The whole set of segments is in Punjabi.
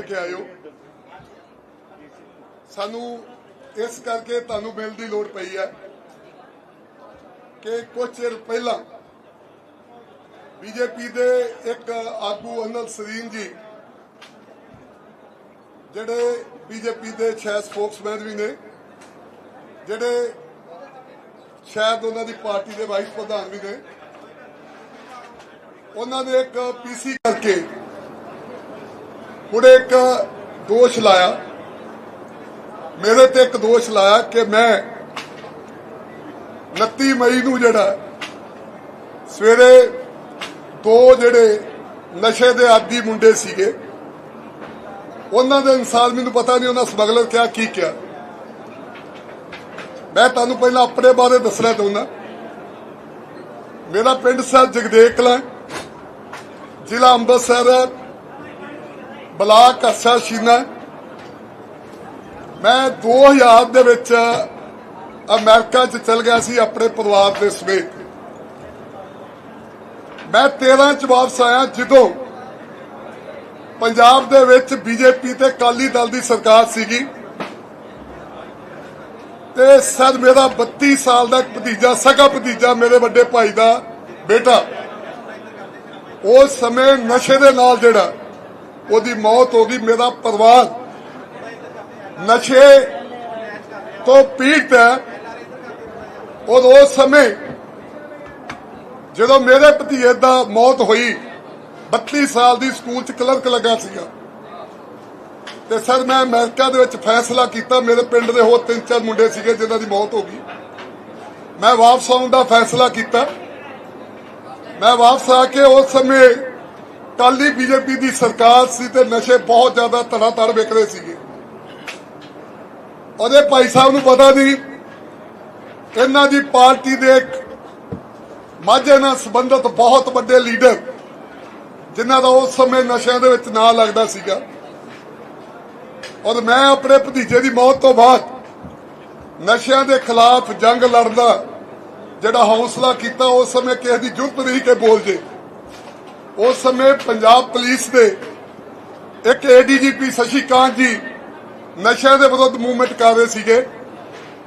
ਕੇ ਆਇਓ। ਸਾਨੂੰ ਇਸ ਕਰਕੇ ਤੁਹਾਨੂੰ ਮਿਲਣ ਦੀ ਲੋੜ ਪਈ ਹੈ ਕਿ ਕੁਝ ਚਿਰ ਪਹਿਲਾਂ ਬੀਜੇਪੀ ਦੇ ਇੱਕ ਆਗੂ ਅਨਲ ਸਰੀਨ ਜੀ, ਜਿਹੜੇ ਬੀਜੇਪੀ ਦੇ ਸ਼ਾਇਦ ਸਪੋਕਸਮੈਨ ਵੀ ਨੇ, ਜਿਹੜੇ ਸ਼ਾਇਦ ਉਹਨਾਂ ਦੀ ਪਾਰਟੀ ਦੇ ਵਾਈਸ ਪ੍ਰਧਾਨ ਵੀ ਨੇ, ਉਹਨਾਂ ਨੇ ਇੱਕ ਪੀਸੀ ਕਰਕੇ ਉਹਨੇ ਇੱਕ ਦੋਸ਼ ਲਾਇਆ। ਮੇਰੇ ਤੇ ਇੱਕ ਦੋਸ਼ ਲਾਇਆ ਕਿ ਮੈਂ 29 ਮਈ ਨੂੰ ਜਿਹੜਾ ਸਵੇਰੇ ਦੋ ਜਿਹੜੇ ਨਸ਼ੇ ਦੇ ਆਦੀ ਮੁੰਡੇ ਸੀਗੇ, ਉਹਨਾਂ ਦੇ ਇਨਸਾਨ ਮੈਨੂੰ ਪਤਾ ਨਹੀਂ ਉਹਨਾਂ ਸਮਗਲਰ ਕਿਹਾ, ਕੀ ਕਿਹਾ। ਮੈਂ ਤੁਹਾਨੂੰ ਪਹਿਲਾਂ ਆਪਣੇ ਬਾਰੇ ਦੱਸਣਾ ਚਾਹੁੰਦਾ। ਮੇਰਾ ਪਿੰਡ ਸਰ ਜਗਦੇਵ ਕਲਾਂ ਜ਼ਿਲ੍ਹਾ ਅੰਮ੍ਰਿਤਸਰ ਬਲਾਕ ਅਸਾ ਸ਼ੀਨਾ। ਮੈਂ 2000 ਦੇ ਵਿੱਚ ਅਮਰੀਕਾ ਚ ਚਲ ਗਿਆ ਸੀ ਆਪਣੇ ਪਰਿਵਾਰ ਦੇ ਸਮੇਤ। ਮੈਂ 13 ਚ ਵਾਪਸ ਆਇਆ ਜਦੋਂ ਪੰਜਾਬ ਦੇ ਵਿੱਚ ਬੀਜੇਪੀ ਤੇ ਕਾਲੀ ਦਲ ਦੀ ਸਰਕਾਰ ਸੀਗੀ। ਤੇ ਸਰ, ਮੇਰਾ 32 ਸਾਲ ਦਾ ਭਤੀਜਾ, ਸਗਾ ਭਤੀਜਾ ਮੇਰੇ ਵੱਡੇ ਭਾਈ ਦਾ ਬੇਟਾ। ਉਸ ਸਮੇਂ ਨਸ਼ੇ ਦੇ ਨਾਲ ਜਿਹੜਾ ਉਹਦੀ ਮੌਤ ਹੋ ਗਈ, ਮੇਰਾ ਪਰਿਵਾਰ ਨਸ਼ੇ ਤੋਂ ਪੀੜਤ ਹੈ। ਔਰ ਉਸ ਸਮੇਂ ਜਦੋਂ ਮੇਰੇ ਭਤੀਜੇ ਦਾ ਮੌਤ ਹੋਈ 32 ਸਾਲ ਦੀ ਸਕੂਲ ਚ ਕਲਰਕ ਲੱਗਾ ਸੀਗਾ। ਤੇ ਸਰ, ਮੈਂ ਅਮਰੀਕਾ ਦੇ ਵਿੱਚ ਫੈਸਲਾ ਕੀਤਾ, ਮੇਰੇ ਪਿੰਡ ਦੇ ਹੋਰ ਤਿੰਨ ਚਾਰ ਮੁੰਡੇ ਸੀਗੇ ਜਿਨ੍ਹਾਂ ਦੀ ਮੌਤ ਹੋ ਗਈ। ਮੈਂ ਵਾਪਸ ਆਉਣ ਦਾ ਫੈਸਲਾ ਕੀਤਾ। ਮੈਂ ਵਾਪਸ ਆ ਕੇ ਉਸ ਸਮੇਂ ਕਾਲੀ ਬੀਜੇਪੀ ਦੀ ਸਰਕਾਰ ਸੀ ਤੇ ਨਸ਼ੇ ਬਹੁਤ ਜ਼ਿਆਦਾ ਧੜਾ ਧੜ ਵਿਕ ਰਹੇ ਸੀਗੇ। ਉਹਦੇ ਭਾਈ ਸਾਹਿਬ ਨੂੰ ਪਤਾ ਨਹੀਂ, ਇਹਨਾਂ ਦੀ ਪਾਰਟੀ ਦੇ ਇੱਕ ਮਾਝੇ ਨਾਲ ਸੰਬੰਧਿਤ ਬਹੁਤ ਵੱਡੇ ਲੀਡਰ, ਜਿਨ੍ਹਾਂ ਦਾ ਉਸ ਸਮੇਂ ਨਸ਼ਿਆਂ ਦੇ ਵਿੱਚ ਨਾਂ ਲੱਗਦਾ ਸੀਗਾ। ਔਰ ਮੈਂ ਆਪਣੇ ਭਤੀਜੇ ਦੀ ਮੌਤ ਤੋਂ ਬਾਅਦ ਨਸ਼ਿਆਂ ਦੇ ਖਿਲਾਫ ਜੰਗ ਲੜਦਾ, ਜਿਹੜਾ ਹੌਸਲਾ ਕੀਤਾ, ਉਸ ਸਮੇਂ ਕਿਸੇ ਦੀ ਜੁਰਤ ਨਹੀਂ ਕਿ ਬੋਲ ਜੇ। ਉਸ ਸਮੇਂ ਪੰਜਾਬ ਪੁਲਿਸ ਦੇ ਇੱਕ ਏਡੀਜੀਪੀ ਸ਼ਸ਼ੀਕਾਂਤ ਜੀ ਨਸ਼ਿਆਂ ਦੇ ਵਿਰੁੱਧ ਮੂਵਮੈਂਟ ਕਰ ਰਹੇ ਸੀਗੇ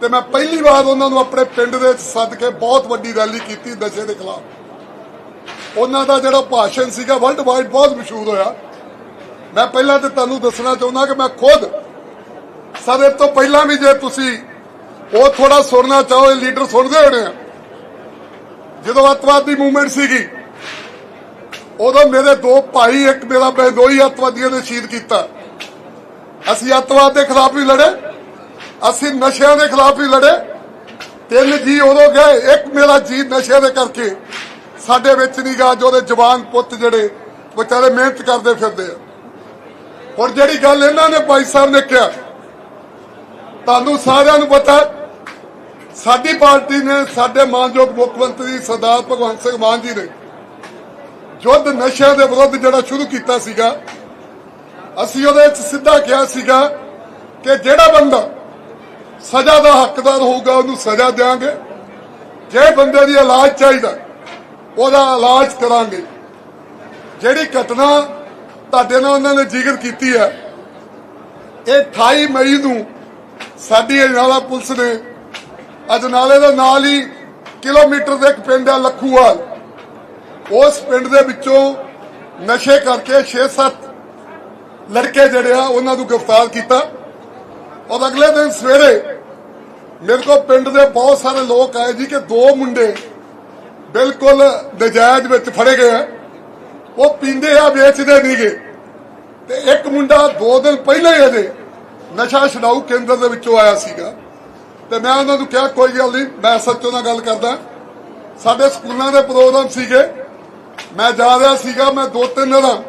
ਤੇ ਮੈਂ ਪਹਿਲੀ ਵਾਰ ਉਹਨਾਂ ਨੂੰ ਆਪਣੇ ਪਿੰਡ ਦੇ ਸੱਦ ਕੇ ਬਹੁਤ ਵੱਡੀ ਰੈਲੀ ਕੀਤੀ ਨਸ਼ੇ ਦੇ ਖਿਲਾਫ। ਉਹਨਾਂ ਦਾ ਜਿਹੜਾ ਭਾਸ਼ਣ ਸੀਗਾ ਵਰਲਡ ਵਾਈਡ ਬਹੁਤ ਮਸ਼ਹੂਰ ਹੋਇਆ। ਮੈਂ ਪਹਿਲਾਂ ਤੇ ਤੁਹਾਨੂੰ ਦੱਸਣਾ ਚਾਹੁੰਦਾ ਕਿ ਮੈਂ ਖੁਦ ਸਰ, ਇਹ ਤੋਂ ਪਹਿਲਾਂ ਵੀ ਜੇ ਤੁਸੀਂ ਉਹ ਥੋੜਾ ਸੁਣਨਾ ਚਾਹੋ, ਇਹ ਲੀਡਰ ਸੁਣਦੇ ਹੋਣੇ ਆ। ਜਦੋਂ ਅੱਤਵਾਦ ਦੀ ਮੂਵਮੈਂਟ ਸੀਗੀ ਉਦੋਂ ਮੇਰੇ ਦੋ ਭਾਈ, ਇੱਕ ਮੇਰਾ ਬਹਿਦੋਈ ਅੱਤਵਾਦੀਆਂ ਨੇ ਸ਼ਹੀਦ ਕੀਤਾ। ਅਸੀਂ ਅੱਤਵਾਦ ਦੇ ਖਿਲਾਫ ਵੀ ਲੜੇ, ਅਸੀਂ ਨਸ਼ਿਆਂ ਦੇ ਖਿਲਾਫ ਵੀ ਲੜੇ। ਤਿੰਨ ਜੀ ਉਦੋਂ ਗਏ, ਇੱਕ ਮੇਰਾ ਜੀ ਨਸ਼ੇ ਦੇ ਕਰਕੇ ਸਾਡੇ ਵਿੱਚ ਨਹੀਂ ਗਾ, ਜੋ ਉਹਦੇ ਜਵਾਨ ਪੁੱਤ ਜਿਹੜੇ ਵਿਚਾਰੇ ਮਿਹਨਤ ਕਰਦੇ ਫਿਰਦੇ ਆ। ਹੁਣ ਜਿਹੜੀ ਗੱਲ ਇਹਨਾਂ ਨੇ ਭਾਈ ਸਾਹਿਬ ਨੇ ਕਿਹਾ, ਤੁਹਾਨੂੰ ਸਾਰਿਆਂ ਨੂੰ ਪਤਾ, ਸਾਡੀ ਪਾਰਟੀ ਨੇ ਸਾਡੇ ਮਾਨਯੋਗ ਮੁੱਖ ਮੰਤਰੀ ਸਰਦਾਰ ਭਗਵੰਤ ਸਿੰਘ ਮਾਨ ਜੀ ਨੇ ਯੁੱਧ ਨਸ਼ਿਆਂ ਦੇ ਵਿਰੁੱਧ ਜਿਹੜਾ ਸ਼ੁਰੂ ਕੀਤਾ ਸੀਗਾ, ਅਸੀਂ ਉਹਦੇ ਵਿੱਚ ਸਿੱਧਾ ਕਿਹਾ ਸੀਗਾ ਕਿ ਜਿਹੜਾ ਬੰਦਾ ਸਜ਼ਾ ਦਾ ਹੱਕਦਾਰ ਹੋਊਗਾ, ਉਹਨੂੰ ਸਜ਼ਾ ਦੇਵਾਂਗੇ ਜੇ ਬੰਦੇ ਦੀ ਇਲਾਜ ਚਾਹੀਦਾ, ਉਹਦਾ ਇਲਾਜ ਕਰਾਂਗੇ। ਜਿਹੜੀ ਘਟਨਾ ਤੁਹਾਡੇ ਨਾਲ ਉਹਨਾਂ ਨੇ ਜ਼ਿਕਰ ਕੀਤੀ ਹੈ, ਇਹ 28 ਮਈ ਨੂੰ ਸਾਡੀ ਅਜਨਾਲਾ ਪੁਲਿਸ ਨੇ, ਅਜਨਾਲੇ ਦੇ ਨਾਲ ਹੀ ਕਿਲੋਮੀਟਰ ਦੇ ਇੱਕ ਪਿੰਡ ਹੈ ਲੱਖੂਵਾਲ। ਉਸ ਪਿੰਡ ਦੇ ਵਿੱਚੋਂ ਨਸ਼ੇ ਕਰਕੇ 6-7 ਲੜਕੇ ਜਿਹੜੇ ਆ, ਉਹਨਾਂ ਨੂੰ ਗ੍ਰਿਫਤਾਰ ਕੀਤਾ। ਔਰ ਅਗਲੇ ਦਿਨ ਸਵੇਰੇ ਮੇਰੇ ਕੋਲ ਪਿੰਡ ਦੇ ਬਹੁਤ ਸਾਰੇ ਲੋਕ ਆਏ ਜੀ ਕਿ ਦੋ ਮੁੰਡੇ ਬਿਲਕੁਲ ਨਜਾਇਜ਼ ਵਿੱਚ ਫੜੇ ਗਏ ਆ। ਉਹ ਪੀਂਦੇ ਆ, ਵੇਚਦੇ ਨਹੀਂਗੇ ਤੇ ਇੱਕ ਮੁੰਡਾ ਦੋ ਦਿਨ ਪਹਿਲਾਂ ਹੀ ਅਜੇ ਨਸ਼ਾ ਛਡਾਊ ਕੇਂਦਰ ਦੇ ਵਿੱਚੋਂ ਆਇਆ ਸੀਗਾ। ਤੇ ਮੈਂ ਉਹਨਾਂ ਨੂੰ ਕਿਹਾ, ਕੋਈ ਗੱਲ ਨਹੀਂ, ਮੈਂ ਸੱਚੋ ਨਾਲ ਗੱਲ ਕਰਦਾ। ਸਾਡੇ ਸਕੂਲਾਂ ਦੇ ਪ੍ਰੋਗਰਾਮ ਸੀਗੇ। ਮੈਂ ਜਾ ਰਿਹਾ ਸੀਗਾ, ਮੈਂ ਦੋ ਤਿੰਨ ਦਿਨ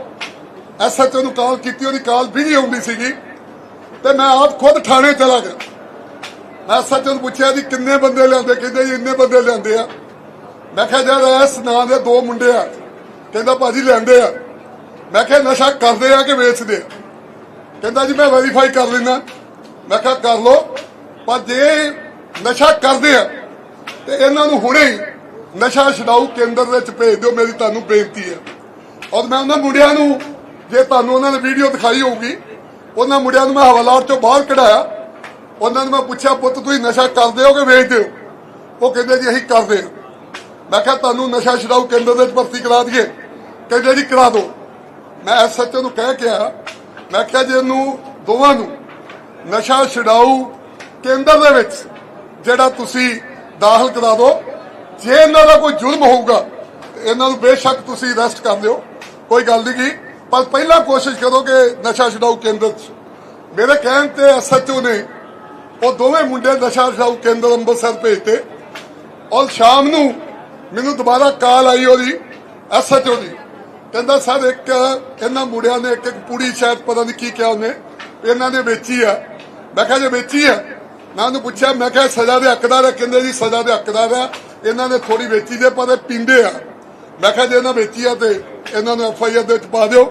ਐਸਐਚਓ ਨੂੰ ਕਾਲ ਕੀਤੀ, ਉਹਦੀ ਕਾਲ ਵੀ ਆਉਂਦੀ ਸੀਗੀ। ਤੇ ਮੈਂ ਆਪ ਖੁਦ ਥਾਣੇ ਚਲਾ ਗਿਆ। ਮੈਂ ਐਸਐਚਓ ਨੂੰ ਪੁੱਛਿਆ ਜੀ ਕਿੰਨੇ ਬੰਦੇ ਲਿਆਂਦੇ ਕਹਿੰਦੇ ਜੀ ਇੰਨੇ ਬੰਦੇ ਲਿਆਂਦੇ ਆ। ਮੈਂ ਕਿਹਾ ਜਦ ਇਸ ਨਾਂ ਦੇ ਦੋ ਮੁੰਡੇ ਆ। ਕਹਿੰਦਾ, ਭਾਜੀ ਲਿਆਂਦੇ ਆ। ਮੈਂ ਕਿਹਾ, ਨਸ਼ਾ ਕਰਦੇ ਆ ਕਿ ਵੇਚਦੇ ਆ? ਕਹਿੰਦਾ, ਜੀ, ਮੈਂ ਵੈਰੀਫਾਈ ਕਰ ਲੈਣਾ ਮੈਂ ਕਿਹਾ, ਕਰ ਲੋ ਪਰ ਜੇ ਨਸ਼ਾ ਕਰਦੇ ਆ, ਤੇ ਇਹਨਾਂ ਨੂੰ ਹੁਣੇ ਹੀ ਨਸ਼ਾ ਛਡਾਊ ਕੇਂਦਰ ਵਿੱਚ ਭੇਜ ਦਿਓ, ਮੇਰੀ ਤੁਹਾਨੂੰ ਬੇਨਤੀ ਹੈ। ਔਰ ਮੈਂ ਉਹਨਾਂ ਮੁੰਡਿਆਂ ਨੂੰ, ਜੇ ਤੁਹਾਨੂੰ ਉਹਨਾਂ ਨੇ ਵੀਡੀਓ ਦਿਖਾਈ ਹੋਊਗੀ, ਉਹਨਾਂ ਮੁੰਡਿਆਂ ਨੂੰ ਮੈਂ ਹਵਾਲਾਤ ਚੋਂ ਬਾਹਰ ਕਢਾਇਆ। ਉਹਨਾਂ ਨੂੰ ਮੈਂ ਪੁੱਛਿਆ, ਪੁੱਤ, ਤੁਸੀਂ ਨਸ਼ਾ ਕਰਦੇ ਹੋ ਕਿ ਵੇਚਦੇ ਹੋ? ਉਹ ਕਹਿੰਦੇ, ਜੀ, ਅਸੀਂ ਕਰਦੇ ਹਾਂ। ਮੈਂ ਕਿਹਾ, ਤੁਹਾਨੂੰ ਨਸ਼ਾ ਛਡਾਊ ਕੇਂਦਰ ਵਿੱਚ ਭਰਤੀ ਕਰਾ ਦਈਏ। ਕਹਿੰਦੇ, ਜੀ, ਕਰਾ ਦਿਓ। ਮੈਂ ਐਸਐਚਓ ਨੂੰ ਕਹਿ ਕੇ ਆਇਆ। ਮੈਂ ਕਿਹਾ, ਜੇ, ਇਹਨੂੰ ਦੋਵਾਂ ਨੂੰ ਨਸ਼ਾ ਛਡਾਊ ਕੇਂਦਰ ਦੇ ਵਿੱਚ ਜਿਹੜਾ ਤੁਸੀਂ ਦਾਖਲ ਕਰਾ ਦਿਓ ਜੇ ਇਹਨਾਂ ਦਾ ਕੋਈ ਜ਼ੁਲਮ ਹੋਊਗਾ ਇਹਨਾਂ ਨੂੰ ਬੇਸ਼ੱਕ ਤੁਸੀਂ ਅਰੈਸਟ ਕਰ ਲਿਓ ਕੋਈ ਗੱਲ ਨਹੀਂ ਕੀ ਪਰ ਪਹਿਲਾਂ ਕੋਸ਼ਿਸ਼ ਕਰੋ ਕਿ ਨਸ਼ਾ ਛਡਾਊ ਕੇਂਦਰ ਮੇਰੇ ਕਹਿਣ ਤੇ ਐਸਐਚਓ ਨੇ ਉਹ ਦੋਵੇਂ ਮੁੰਡੇ ਨਸ਼ਾ ਛਡਾਊ ਕੇਂਦਰ ਅੰਮ੍ਰਿਤਸਰ ਭੇਜਤੇ। ਔਰ ਸ਼ਾਮ ਨੂੰ ਮੈਨੂੰ ਦੁਬਾਰਾ ਕਾਲ ਆਈ ਉਹਦੀ ਐਸਐਚਓ ਦੀ। ਕਹਿੰਦਾ, ਸਰ, ਇੱਕ ਇਹਨਾਂ ਮੁੰਡਿਆਂ ਨੇ ਇੱਕ ਇੱਕ ਪੂੜੀ ਸ਼ਾਇਦ ਪਤਾ ਨਹੀਂ ਕੀ ਕਿਹਾ ਉਹਨੇ। ਇਹਨਾਂ ਨੇ ਵੇਚੀ ਆ। ਮੈਂ ਕਿਹਾ, ਜੇ ਵੇਚੀ ਆ ਮੈਂ ਉਹਨੂੰ ਪੁੱਛਿਆ, ਮੈਂ ਕਿਹਾ, ਸਜ਼ਾ ਦੇ ਹੱਕਦਾਰ ਆ ਕਹਿੰਦੇ ਜੀ, ਸਜ਼ਾ ਦੇ ਹੱਕਦਾਰ ਆ ਇਹਨਾਂ ਨੇ ਥੋੜੀ ਵੇਚੀ ਦੇ, ਪਰ ਇਹ ਪੀਂਦੇ ਆ। ਮੈਂ ਕਿਹਾ, ਜੇ ਇਹਨਾਂ ਵੇਚੀ ਆ ਤੇ ਇਹਨਾਂ ਨੂੰ ਐਫ ਆਈ ਆਰ ਦੇ ਵਿੱਚ ਪਾ ਦਿਓ।